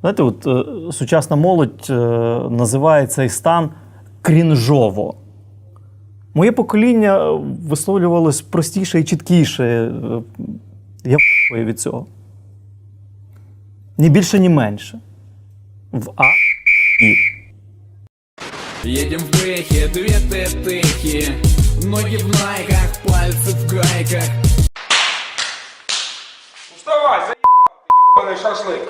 Знаєте, от е, сучасна молодь е, називає цей стан крінжово. Моє покоління висловлювалось простіше і чіткіше. Е, Я п***ю від цього. Ні більше, ні менше. В А і. Едем в бэхе, две тетехи Ноги в найках, пальцы в гайках Вставай, заебал, ебаный шашлык.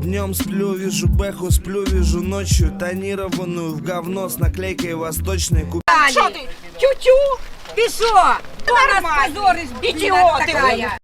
Днем сплю, вижу бэху, сплю, вижу ночью Тонированную в говно с наклейкой восточной Ку- Що ти? Тю-тю? Ти що? Ти нас позориш, ідіот така.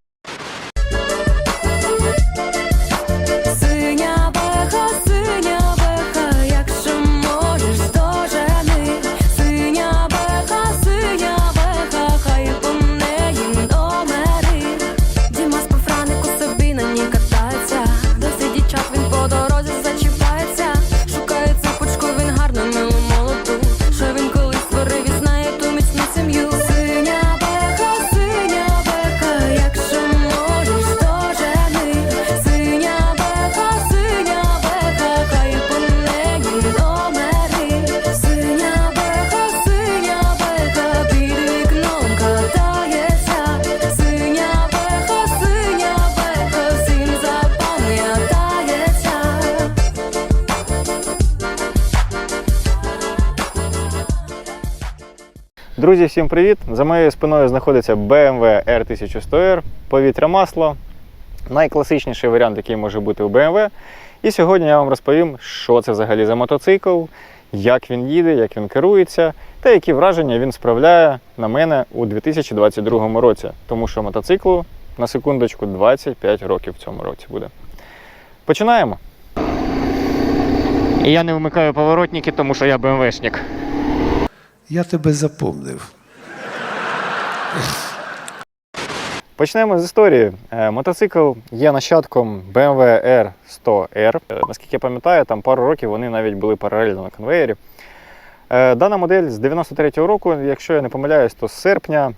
Друзі, всім привіт! За моєю спиною знаходиться BMW R1100R, повітря масло. Найкласичніший варіант, який може бути у BMW. І сьогодні я вам розповім, що це взагалі за мотоцикл, як він їде, як він керується, та які враження він справляє на мене у 2022 році. Тому що мотоциклу на секундочку 25 років в цьому році буде. Починаємо. Я не вмикаю поворотники, тому що я БМВшник. Я тебе запомнив. Почнемо з історії. Е, Мотоцикл є нащадком BMW R100R. Е, Наскільки я пам'ятаю, там пару років вони навіть були паралельно на конвеєрі. Е, Дана модель з 93-го року, якщо я не помиляюсь, то з серпня.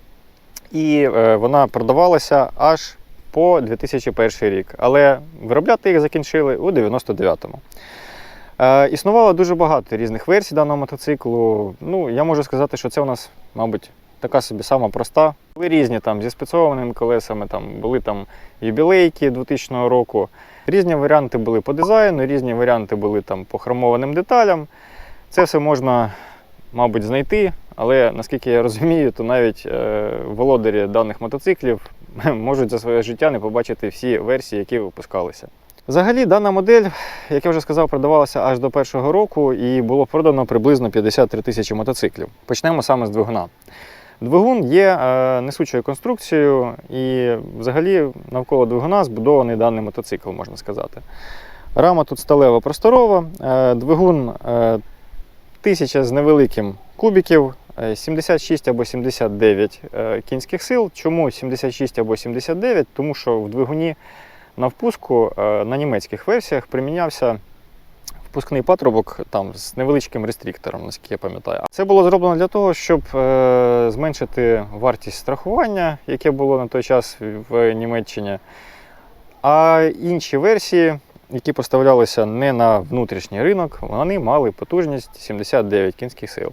І е, вона продавалася аж по 2001 рік. Але виробляти їх закінчили у 99-му. Е, Існувало дуже багато різних версій даного мотоциклу. Ну, я можу сказати, що це у нас, мабуть, така собі сама проста. Були різні там зі спецованими колесами, там були там юбілейки 2000 року. Різні варіанти були по дизайну, різні варіанти були там по хромованим деталям. Це все можна, мабуть, знайти, але наскільки я розумію, то навіть е, володарі даних мотоциклів можуть за своє життя не побачити всі версії, які випускалися. Взагалі, дана модель, як я вже сказав, продавалася аж до першого року і було продано приблизно 53 тисячі мотоциклів. Почнемо саме з двигуна. Двигун є е, несучою конструкцією, і взагалі навколо двигуна збудований даний мотоцикл, можна сказати. Рама тут сталева просторова, е, двигун е, 1000 з невеликим кубіків, е, 76 або 79 е, кінських сил. Чому 76 або 79? Тому що в двигуні на впуску е, на німецьких версіях примінявся впускний патрубок там з невеличким рестриктором, наскільки я пам'ятаю. Це було зроблено для того, щоб е, зменшити вартість страхування, яке було на той час в Німеччині. А інші версії, які поставлялися не на внутрішній ринок, вони мали потужність 79 кінських сил.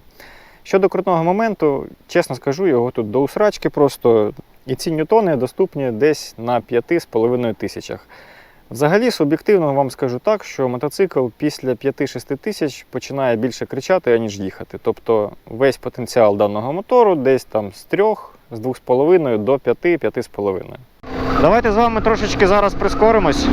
Щодо крутного моменту, чесно скажу, його тут до усрачки просто. І ці ньютони доступні десь на 5,5 тисячах. Взагалі, суб'єктивно вам скажу так, що мотоцикл після 5-6 тисяч починає більше кричати, аніж їхати. Тобто весь потенціал даного мотору десь там з 3, з 2,5 до 5-5,5. Давайте з вами трошечки зараз прискоримось.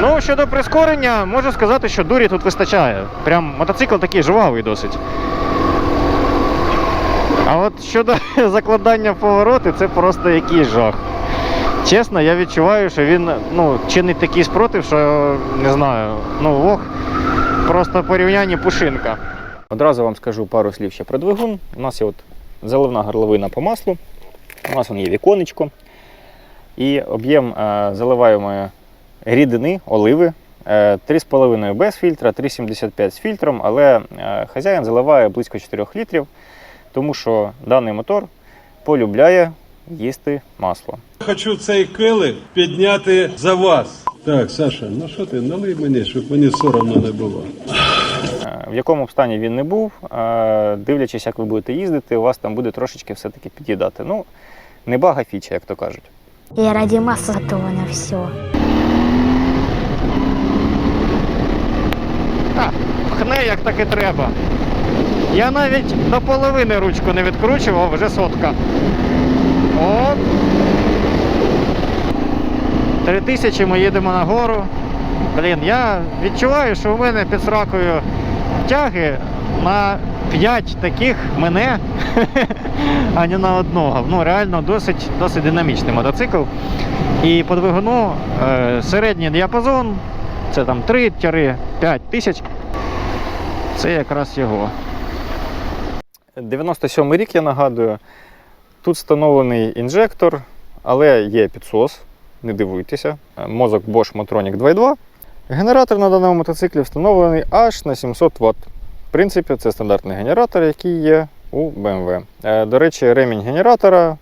Ну, щодо прискорення, можу сказати, що дурі тут вистачає. Прям мотоцикл такий жвавий досить. А от щодо закладання повороти, це просто якийсь жах. Чесно, я відчуваю, що він ну, чинить такий спротив, що не знаю. Ну, ох, просто порівняння пушинка. Одразу вам скажу пару слів ще про двигун. У нас є от заливна горловина по маслу. У нас є віконечко. І об'єм е, заливаємої рідини, оливи е, 3,5 без фільтра, 3,75 з фільтром, але е, хазяїн заливає близько 4 літрів, тому що даний мотор полюбляє їсти масло. Хочу цей килим підняти за вас. Так, Саша, ну що ти, налий мені, щоб мені соромно не було. Е, В якому б стані він не був, е, дивлячись, як ви будете їздити, у вас там буде трошечки все-таки під'їдати. Ну, не бага фіча, як то кажуть. Я ради масла готова на все. Так, пхне як таки треба. Я навіть до половини ручку не відкручував, вже сотка. Оп. Три тисячі ми їдемо нагору. Блін, я відчуваю, що у мене під сракою тяги на 5 таких мене, а не на одного. Ну, реально досить, досить динамічний мотоцикл. І по двигуну е, середній діапазон, це там 3-5 тисяч. Це якраз його. 97 рік, я нагадую. Тут встановлений інжектор, але є підсос, не дивуйтеся. Мозок Bosch Motronic 2.2. Генератор на даному мотоциклі встановлений аж на 700 Вт. В принципі, це стандартний генератор, який є у BMW. Е, До речі, ремінь генератора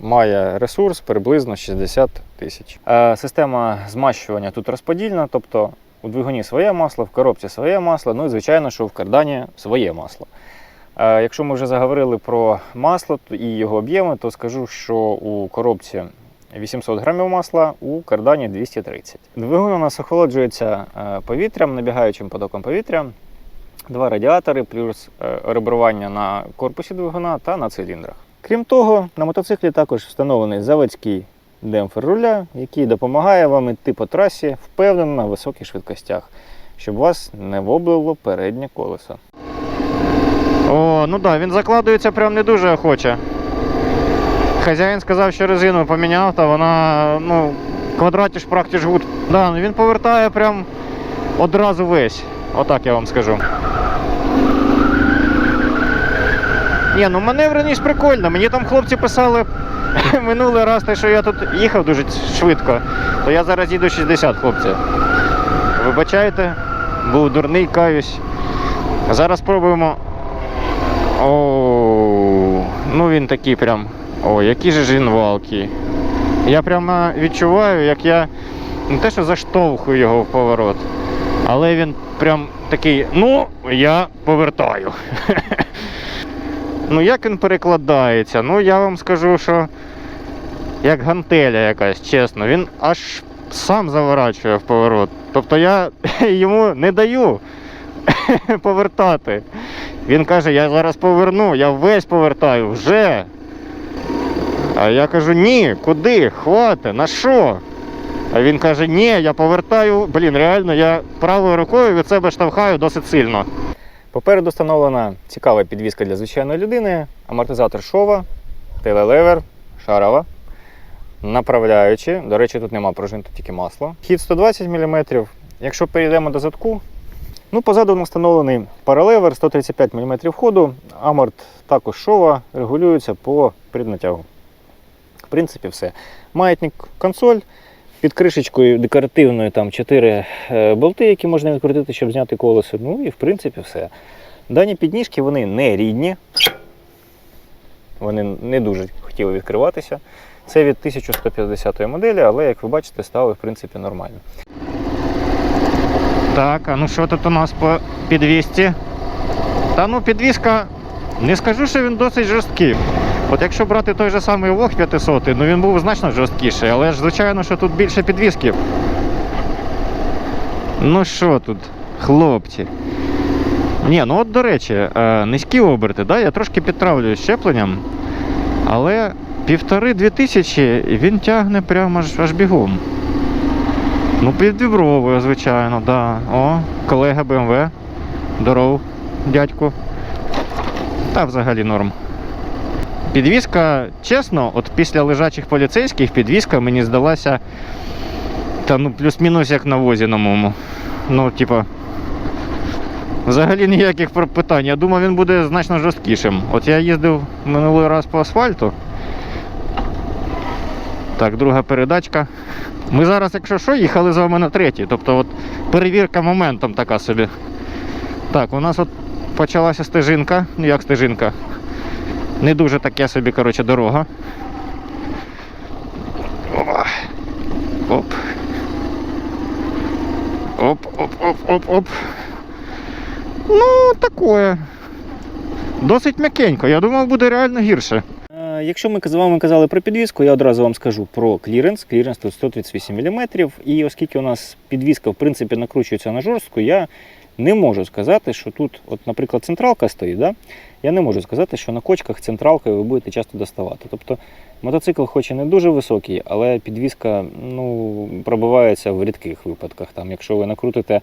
має ресурс приблизно 60 тисяч. Е, Система змащування тут розподільна, тобто у двигуні своє масло, в коробці своє масло, ну і звичайно, що в кардані своє масло. Е, Якщо ми вже заговорили про масло і його об'єми, то скажу, що у коробці 800 грамів масла, у кардані 230. Двигун у нас охолоджується е, повітрям, набігаючим потоком повітря, два радіатори, плюс ребрування на корпусі двигуна та на циліндрах. Крім того, на мотоциклі також встановлений заводський демпфер руля, який допомагає вам йти по трасі впевнено на високих швидкостях, щоб вас не воблило переднє колесо. О, ну так, да, він закладується прям не дуже охоче. Хазяїн сказав, що резину поміняв, та вона, ну, квадратіш практиш гуд. Да, ну він повертає прям одразу весь. Отак я вам скажу. Ні, ну маневреність прикольна. Мені там хлопці писали минулий раз, те, що я тут їхав дуже швидко, то я зараз їду 60, хлопці. Вибачайте, був дурний, каюсь. Зараз спробуємо. О, ну він такий прям. О, який же ж він валкий. Я прямо відчуваю, як я не те, що заштовхую його в поворот, але він прям такий, ну, я повертаю. Ну, як він перекладається? Ну, я вам скажу, що як гантеля якась, чесно, він аж сам заворачує в поворот. Тобто я йому не даю повертати. Він каже, я зараз поверну, я весь повертаю вже. А я кажу, ні, куди? Хвати, на що? А він каже, ні, я повертаю. Блін, реально, я правою рукою від себе штовхаю досить сильно. Попереду встановлена цікава підвізка для звичайної людини, амортизатор шова, телелевер, шарова, направляючи. До речі, тут нема пружин, тут тільки масло. Хід 120 мм. Якщо перейдемо до задку, ну, позаду встановлений паралевер 135 мм ходу, аморт також шова регулюється по преднатягу. В принципі, все. Маятник консоль. Під кришечкою декоративною там 4 е, болти, які можна відкрутити, щоб зняти колесо. Ну і в принципі все. Дані підніжки вони не рідні, вони не дуже хотіли відкриватися. Це від 1150 моделі, але як ви бачите, стали в принципі нормально. Так, а ну що тут у нас по підвісці? Та ну підвіска, не скажу, що він досить жорсткий. От якщо брати той же самий Вог 500, ну він був значно жорсткіший, але ж звичайно, що тут більше підвіски. Ну що тут, хлопці? Ні, ну от до речі, е, низькі оберти, да? я трошки підтравлюю щепленням, але півтори-дві тисячі він тягне прямо аж, аж бігом. Ну, підвібровує, звичайно, да. О, колега BMW. Здоров, дядьку. Та взагалі норм. Підвізка, чесно, от після лежачих поліцейських підвізка мені здалася. Та ну плюс-мінус як на возі на моєму. Ну, типа. Взагалі ніяких питань. Я думав, він буде значно жорсткішим. От я їздив минулий раз по асфальту. Так, друга передачка. Ми зараз, якщо що, їхали з вами на третій. Тобто от перевірка моментом така собі. Так, у нас от почалася стежинка. Ну як стежинка? Не дуже таке собі, коротше, дорога. Опа. Оп. Оп, оп, оп, оп, оп. Ну, такое. Досить м'якенько. Я думав, буде реально гірше. Е, Якщо ми з вами казали про підвіску, я одразу вам скажу про кліренс. Кліренс тут 138 мм. І оскільки у нас підвіска в принципі накручується на жорстку, я не можу сказати, що тут, от, наприклад, централка стоїть. Да? Я не можу сказати, що на кочках централкою ви будете часто доставати. Тобто мотоцикл, хоч і не дуже високий, але підвіска ну, пробивається в рідких випадках. Там, якщо ви накрутите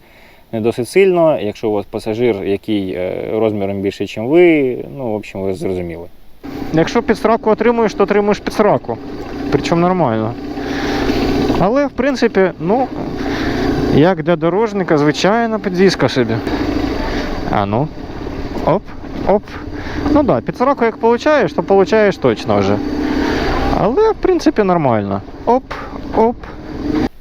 не досить сильно, якщо у вас пасажир, який е, розміром більший, ніж ви, ну, в общем, ви зрозуміли. Якщо підсраку отримуєш, то отримуєш підсраку. Причому нормально. Але, в принципі, ну, як для дорожника, звичайна підвізка собі. А ну. Оп, оп. Ну да, підсраку як получаєш, то получаєш точно вже. Але, в принципі, нормально. Оп, оп.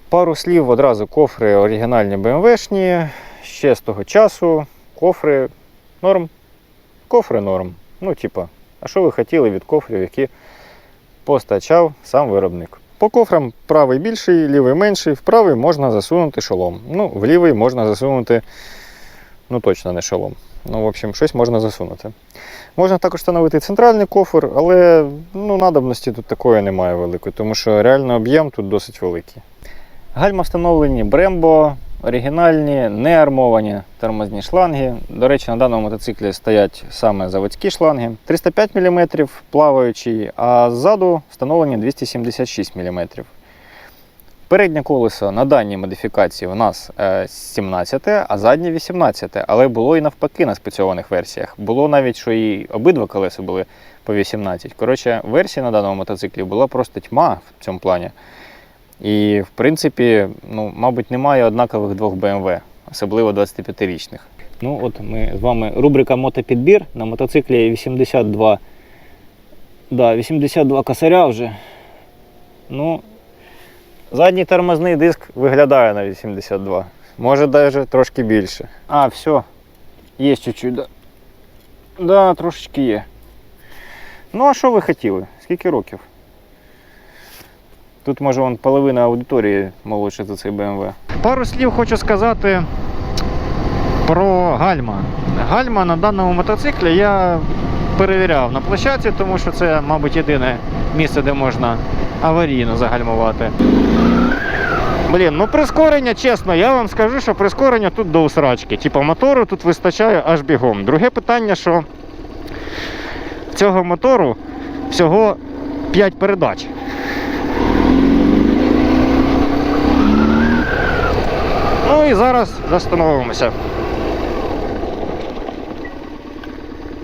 Пару слів одразу кофри оригінальні БМВшні. Ще з того часу. Кофри норм. Кофри норм. Ну, типа, а що ви хотіли від кофрів, які постачав сам виробник? По кофрам правий більший, лівий менший. В правий можна засунути шолом. Ну, в лівий можна засунути, ну точно не шолом. Ну, в общем, щось можна засунути. Можна також встановити центральний кофр, але ну, надобності тут такої немає великої, тому що реально об'єм тут досить великий. Гальма встановлені Brembo, оригінальні, не армовані тормозні шланги. До речі, на даному мотоциклі стоять саме заводські шланги. 305 мм плаваючий, а ззаду встановлені 276 мм. Переднє колесо на даній модифікації у нас е, 17, а заднє 18. Але було і навпаки на спецьованих версіях. Було навіть, що і обидва колеса були по 18. Коротше, версія на даному мотоциклі була просто тьма в цьому плані. І, в принципі, ну, мабуть, немає однакових двох BMW, особливо 25-річних. Ну, от ми з вами рубрика Мотопідбір на мотоциклі 82. Да, 82 косаря вже. Ну, задній тормозний диск виглядає на 82. Може навіть трошки більше. А, все. Є чуть-чуть. Да. да, трошечки є. Ну, а що ви хотіли? Скільки років? Тут може вон половина аудиторії молодша за цей BMW. Пару слів хочу сказати про гальма. Гальма на даному мотоциклі я перевіряв на площадці, тому що це, мабуть, єдине місце, де можна аварійно загальмувати. Блін, ну прискорення, чесно, я вам скажу, що прискорення тут до усрачки. Типа мотору тут вистачає аж бігом. Друге питання, що цього мотору всього 5 передач. Ну і зараз застановимося.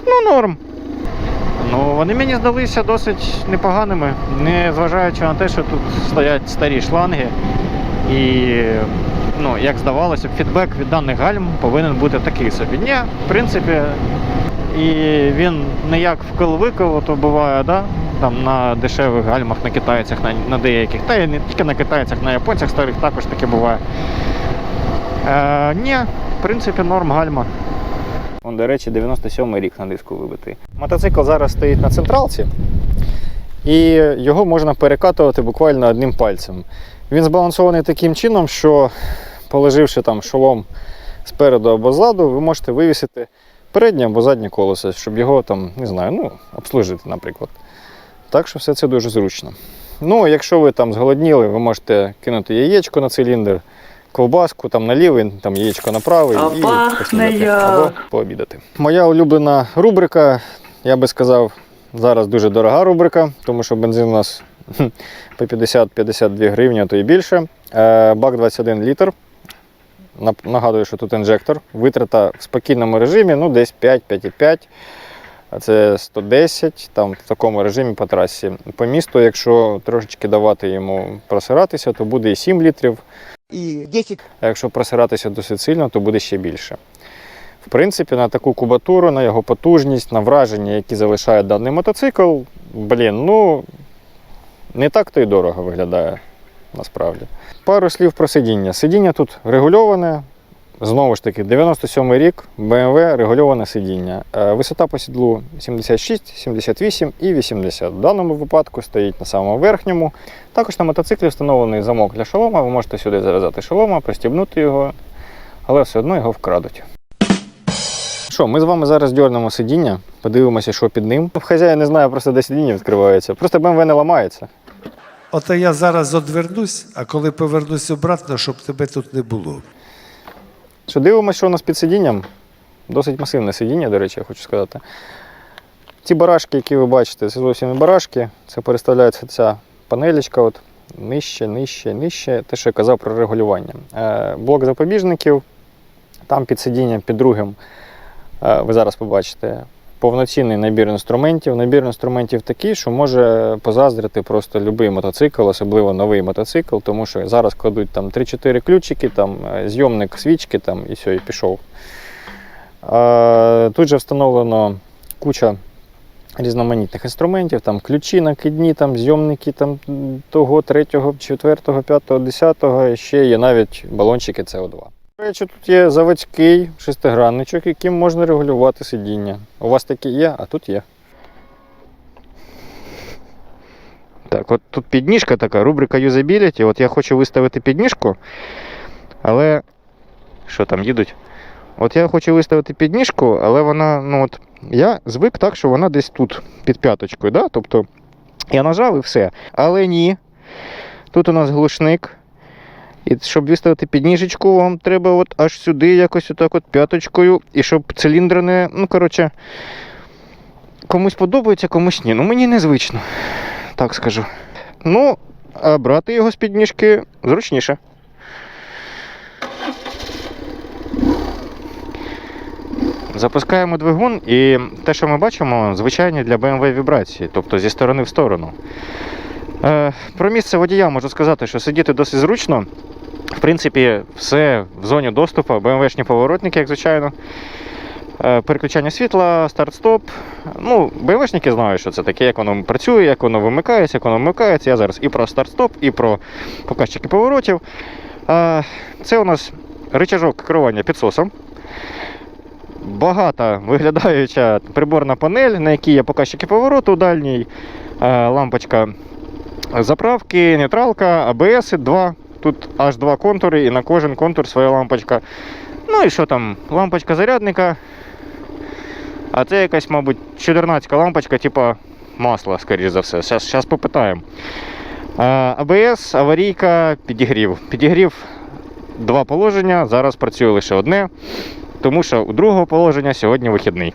Ну, норм. Ну, вони мені здалися досить непоганими, не зважаючи на те, що тут стоять старі шланги. І, ну, як здавалося, фідбек від даних гальм повинен бути такий собі. Ні, в принципі, і він не як в коловиково, то буває, да? там на дешевих гальмах на китайцях, на, на деяких, та й не тільки на китайцях, на японцях старих також таке буває. Е, ні, в принципі, норм гальма. Он, до речі, 97-й рік на диску вибитий. Мотоцикл зараз стоїть на централці, і його можна перекатувати буквально одним пальцем. Він збалансований таким чином, що положивши там шолом спереду або ззаду, ви можете вивісити переднє або заднє колесо, щоб його там, не знаю, ну, обслужити, наприклад. Так що все це дуже зручно. Ну, якщо ви там зголодніли, ви можете кинути яєчко на циліндр, ковбаску там на лівий, там яєчко на правий і поснідати або пообідати. Моя улюблена рубрика, я би сказав, зараз дуже дорога рубрика, тому що бензин у нас по 50-52 гривні, а то і більше. Е, Бак 21 літр. Нагадую, що тут інжектор. Витрата в спокійному режимі, ну десь 5-5,5. А це 110 там в такому режимі по трасі. По місту, якщо трошечки давати йому просиратися, то буде і 7 літрів. И 10 А якщо просиратися досить сильно, то буде ще більше. В принципі, на таку кубатуру, на його потужність, на враження, які залишає даний мотоцикл, блін, ну не так то й дорого виглядає насправді. Пару слів про сидіння. Сидіння тут регульоване. Знову ж таки, 97 рік, BMW регульоване сидіння. Е, Висота по сідлу 76, 78 і 80. В даному випадку стоїть на самому верхньому. Також на мотоциклі встановлений замок для шолома. Ви можете сюди зав'язати шолома, пристібнути його, але все одно його вкрадуть. Що, ми з вами зараз дьорнемо сидіння, подивимося, що під ним. Хазяїн не знає просто, де сидіння відкривається. Просто BMW не ламається. Ото я зараз одвернусь, а коли повернусь обратно, щоб тебе тут не було. Що дивимося, що у нас під сидінням. Досить масивне сидіння, до речі, я хочу сказати. Ці барашки, які ви бачите, це зовсім не барашки. Це переставляється ця панелечка, от, нижче, нижче, нижче. Те, що я казав про регулювання. Е, блок запобіжників, там під сидінням, під другим, е, ви зараз побачите, повноцінний набір інструментів. Набір інструментів такий, що може позаздрити просто будь-який мотоцикл, особливо новий мотоцикл, тому що зараз кладуть там 3-4 ключики, там, е, зйомник свічки там, і все, і пішов. Тут же встановлено куча різноманітних інструментів, там ключі накидні, там зйомники там, того, третього, четвертого, п'ятого, десятого, ще є навіть балончики СО2. До речі, тут є заводський шестигранничок, яким можна регулювати сидіння. У вас такі є, а тут є. Так, от тут підніжка така, рубрика юзабіліті. От я хочу виставити підніжку, але. Що там їдуть? От я хочу виставити підніжку, але вона, ну от, я звик так, що вона десь тут, під п'яточкою. Да? Тобто я нажав і все. Але ні. Тут у нас глушник. І щоб виставити підніжечку, вам треба от аж сюди якось отак от п'яточкою. І щоб циліндр не. Ну, коротше, комусь подобається, комусь ні. Ну мені незвично, так скажу. Ну, а брати його з підніжки зручніше. Запускаємо двигун, і те, що ми бачимо, звичайні для BMW вібрації, тобто зі сторони в сторону. Е, про місце водія можу сказати, що сидіти досить зручно. В принципі, все в зоні доступу, BMW-шні поворотники, як звичайно. Е, переключання світла, старт-стоп. Ну, BMW-шники знають, що це таке, як воно працює, як воно вимикається, як воно вмикається. Я зараз і про старт-стоп, і про показчики поворотів. Е, це у нас рычажок керування підсосом багата виглядаюча приборна панель, на якій є показчики повороту дальній, е, лампочка заправки, нейтралка, АБС 2. Тут аж два контури, і на кожен контур своя лампочка. Ну і що там? Лампочка зарядника. А це якась, мабуть, 14 лампочка, типа масла, скоріш за все. Зараз попитаємо. АБС, аварійка, підігрів. Підігрів два положення, зараз працює лише одне тому що у другого положення сьогодні вихідний.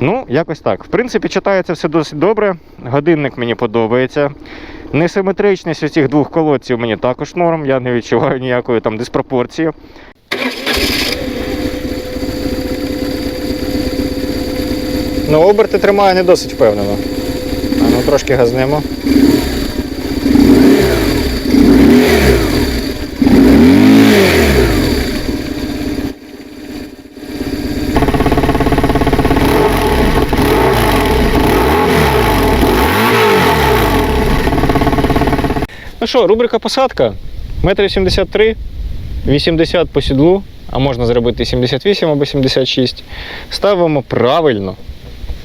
Ну, якось так. В принципі, читається все досить добре. Годинник мені подобається. Несиметричність у двох колодців мені також норм, я не відчуваю ніякої там диспропорції. Ну, оберти тримає не досить впевнено. А ну трошки газнемо. Що, рубрика посадка. Метр 73, 80 по сідлу, а можна зробити 78 або 76. Ставимо правильно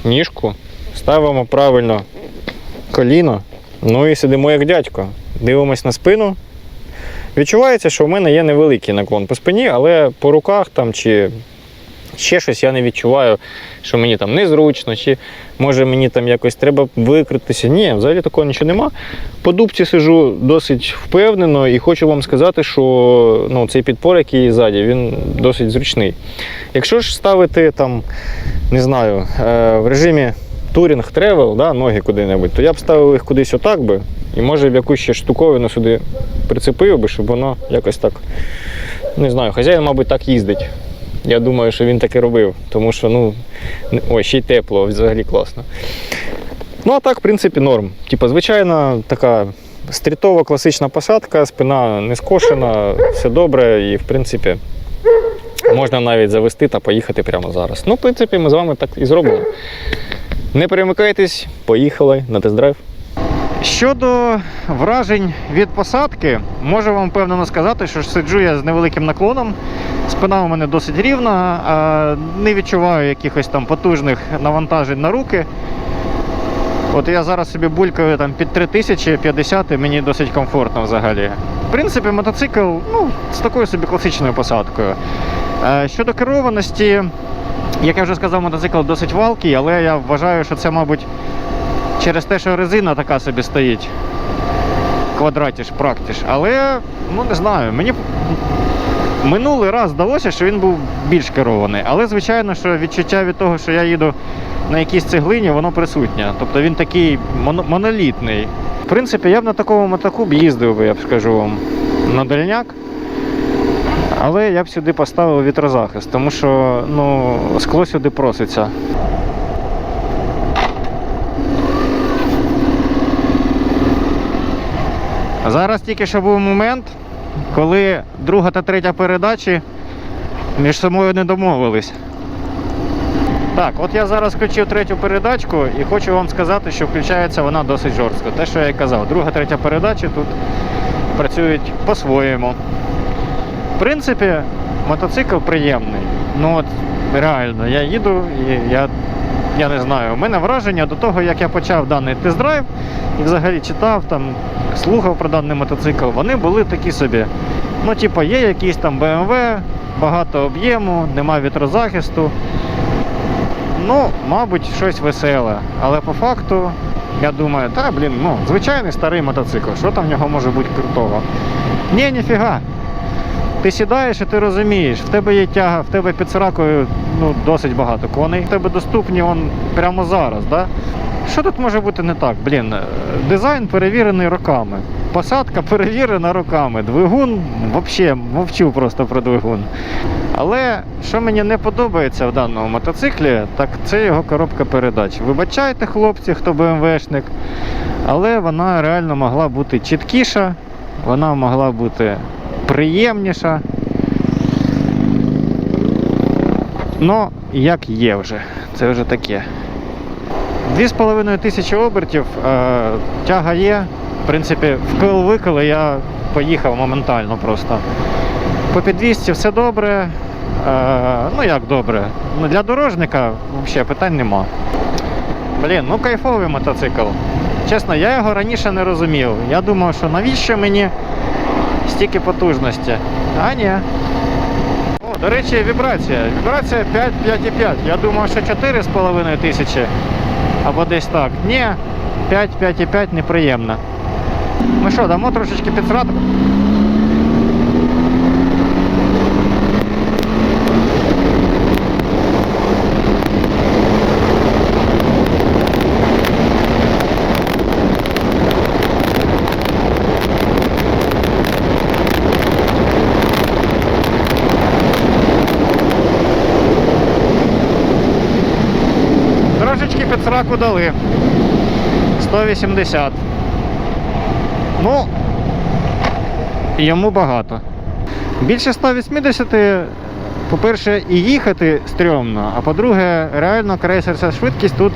ніжку, ставимо правильно коліно. Ну і сидимо як дядько. Дивимось на спину. Відчувається, що в мене є невеликий наклон по спині, але по руках там чи ще щось я не відчуваю, що мені там незручно, чи може мені там якось треба викритися. Ні, взагалі такого нічого нема. По дубці сижу досить впевнено і хочу вам сказати, що ну, цей підпор, який ззаді, він досить зручний. Якщо ж ставити там, не знаю, е, в режимі турінг тревел, да, ноги куди-небудь, то я б ставив їх кудись отак би, і може б якусь ще штуковину сюди прицепив би, щоб воно якось так. Не знаю, хазяїн, мабуть, так їздить. Я думаю, що він таке робив, тому що ну, ой, ще й тепло, взагалі класно. Ну, а так, в принципі, норм. Типа, звичайна така стрітова класична посадка, спина не скошена, все добре, і в принципі можна навіть завести та поїхати прямо зараз. Ну, в принципі, ми з вами так і зробимо. Не перемикайтесь, поїхали на тест-драйв. Щодо вражень від посадки, можу вам впевнено сказати, що сиджу я з невеликим наклоном. Спина у мене досить рівна, не відчуваю якихось там потужних навантажень на руки. От я зараз собі булькаю там під 3050 і мені досить комфортно взагалі. В принципі, мотоцикл ну, з такою собі класичною посадкою. Е, Щодо керованості, як я вже сказав, мотоцикл досить валкий, але я вважаю, що це, мабуть, через те, що резина така собі стоїть. Квадратіш, практиш. Але, ну не знаю, мені минулий раз здалося, що він був більш керований. Але, звичайно, що відчуття від того, що я їду на якійсь цеглині, воно присутнє. Тобто він такий монолітний. В принципі, я б на такому мотоку б їздив я б скажу вам, на дальняк. Але я б сюди поставив вітрозахист, тому що ну, скло сюди проситься. Зараз тільки що був момент, коли друга та третя передачі між собою не домовились. Так, от я зараз включив третю передачку і хочу вам сказати, що включається вона досить жорстко. Те, що я і казав, друга, третя передачі тут працюють по-своєму. В принципі, мотоцикл приємний. Ну от реально, я їду і я, я не знаю. У мене враження до того, як я почав даний тест-драйв і взагалі читав там, слухав про даний мотоцикл, вони були такі собі. Ну, типу, є якийсь там BMW, багато об'єму, нема вітрозахисту. Ну, мабуть, щось веселе. Але по факту, я думаю, та блін, ну, звичайний старий мотоцикл, що там в нього може бути крутого? Ні, ніфіга. Ти сідаєш і ти розумієш, в тебе є тяга, в тебе під сракою ну, досить багато коней, в тебе доступні он прямо зараз. Да? Що тут може бути не так? Блін, е, дизайн перевірений роками. Посадка перевірена роками. Двигун взагалі мовчу просто про двигун. Але що мені не подобається в даному мотоциклі, так це його коробка передач. Вибачайте, хлопці, хто БМВшник, але вона реально могла бути чіткіша, вона могла бути приємніша. Ну, як є вже, це вже таке. 2,5 тисячі обертів, е, тяга є. В принципі, вкил виколи я поїхав моментально просто. По підвісці все добре. Е, ну як добре. Ну, для дорожника взагалі питань нема. Блін, ну кайфовий мотоцикл. Чесно, я його раніше не розумів. Я думав, що навіщо мені стільки потужності. А ні. О, до речі, вібрація. Вібрація 5, 5,5. Я думав, що 4,5 тисячі. Або десь так. Ні, 5, 5,5 неприємно. Ми що, дамо трошечки підсратку? Трошечки під сраку дали. 180. Ну, йому багато. Більше 180, по-перше, і їхати стрьомно, а по-друге, реально крейсерська швидкість тут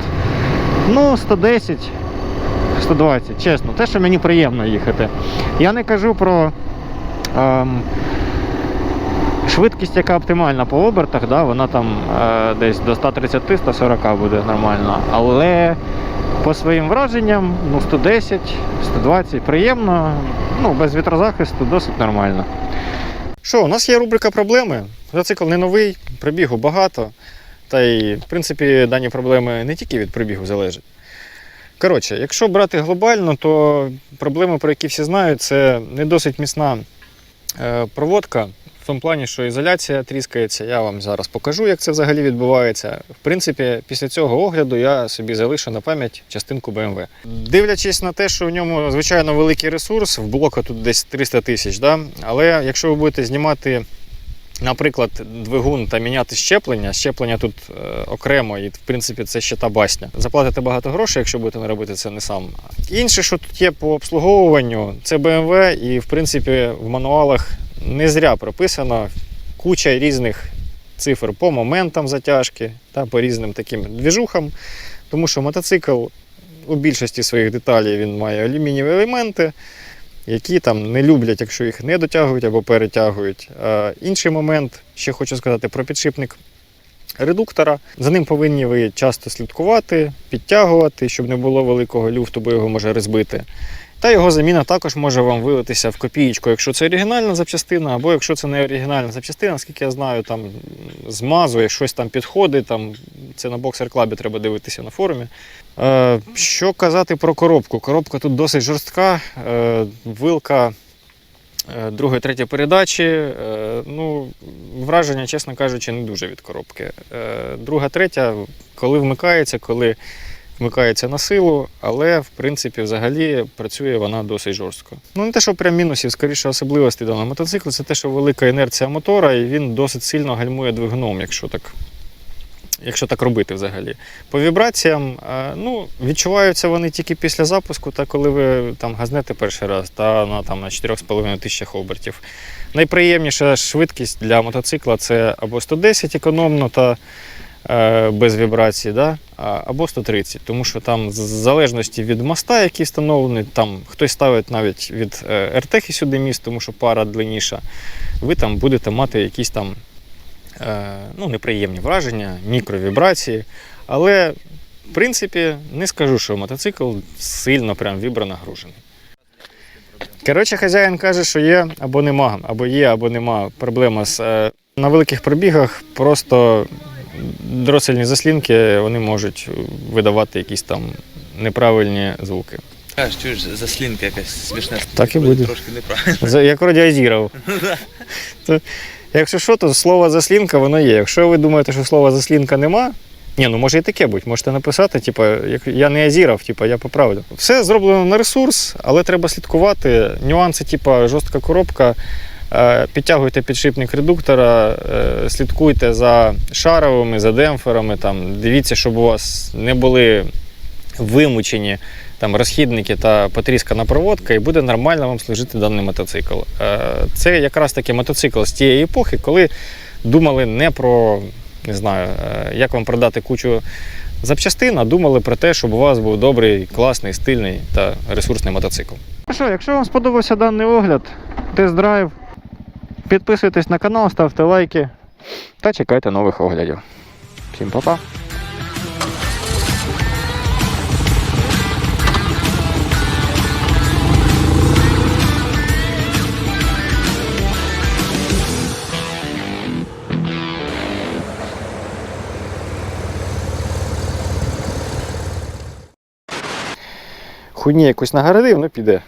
ну, 110, 120, чесно. Те, що мені приємно їхати. Я не кажу про. Ем, Швидкість, яка оптимальна по обертах, да, вона там е, десь до 130-140 буде нормально. Але по своїм враженням, ну 110, 120 приємно, ну без вітрозахисту досить нормально. Що, у нас є рубрика проблеми. Мотоцикл не новий, пробігу багато. Та й, в принципі, дані проблеми не тільки від пробігу залежать. Коротше, якщо брати глобально, то проблеми, про які всі знають, це не досить міцна е, проводка. В тому плані, що ізоляція тріскається, я вам зараз покажу, як це взагалі відбувається. В принципі, після цього огляду я собі залишу на пам'ять частинку BMW. Дивлячись на те, що в ньому звичайно великий ресурс, в блоку тут десь 300 тисяч, да? але якщо ви будете знімати, наприклад, двигун та міняти щеплення, щеплення тут е, окремо, і в принципі це ще та басня. Заплатите багато грошей, якщо будете робити це не сам. Інше, що тут є по обслуговуванню, це BMW, і в принципі в мануалах не зря прописано куча різних цифр по моментам затяжки та по різним таким двіжухам. Тому що мотоцикл у більшості своїх деталей він має алюмінієві елементи, які там не люблять, якщо їх не дотягують або перетягують. Е, інший момент, ще хочу сказати про підшипник редуктора. За ним повинні ви часто слідкувати, підтягувати, щоб не було великого люфту, бо його може розбити. Та його заміна також може вам вилитися в копієчку, якщо це оригінальна запчастина, або якщо це не оригінальна запчастина, наскільки я знаю, там змазує, щось там підходить, там, це на боксер клабі треба дивитися на форумі. Е, що казати про коробку? Коробка тут досить жорстка, е, вилка е, другої, третьої передачі. Е, ну, враження, чесно кажучи, не дуже від коробки. Е, друга, третя, коли вмикається, коли вмикається на силу, але в принципі взагалі працює вона досить жорстко. Ну не те, що прям мінусів, скоріше особливості даного мотоцикла, це те, що велика інерція мотора, і він досить сильно гальмує двигуном, якщо так. Якщо так робити взагалі. По вібраціям, е, ну, відчуваються вони тільки після запуску, та коли ви там газнете перший раз, та на, там, на 4,5 тисячах обертів. Найприємніша швидкість для мотоцикла це або 110 економно та без вібрації, да? або 130. Тому що там, в залежності від моста, який встановлений, там хтось ставить навіть від е, ертехи сюди міст, тому що пара длинніша, ви там будете мати якісь там е, ну, неприємні враження, мікровібрації. Але, в принципі, не скажу, що мотоцикл сильно прям вібронагружений. Коротше, хазяїн каже, що є або нема, або є, або нема проблема з е, на великих пробігах. Просто дросельні заслінки вони можуть видавати якісь там неправильні звуки. Кажеш, чуєш, заслінка якась смішна. Так і буде. Трошки неправильно. Як радіозіров. То, Якщо що, то слово заслінка воно є. Якщо ви думаєте, що слова заслінка нема, ні, ну може і таке бути. Можете написати, типу, як я не азіров, типу, я поправлю. Все зроблено на ресурс, але треба слідкувати. Нюанси, типу, жорстка коробка. Е, Підтягуйте підшипник редуктора, е, слідкуйте за шаровими, за демпферами. Там, дивіться, щоб у вас не були вимучені там, розхідники та потріскана проводка, і буде нормально вам служити даний мотоцикл. Е, Це якраз таки мотоцикл з тієї епохи, коли думали не про не знаю, як вам продати кучу запчастин, а думали про те, щоб у вас був добрий, класний, стильний та ресурсний мотоцикл. Що, якщо вам сподобався даний огляд, тест-драйв, підписуйтесь на канал, ставте лайки та чекайте нових оглядів. Всім па-па! Хуйні якусь нагородив, ну піде.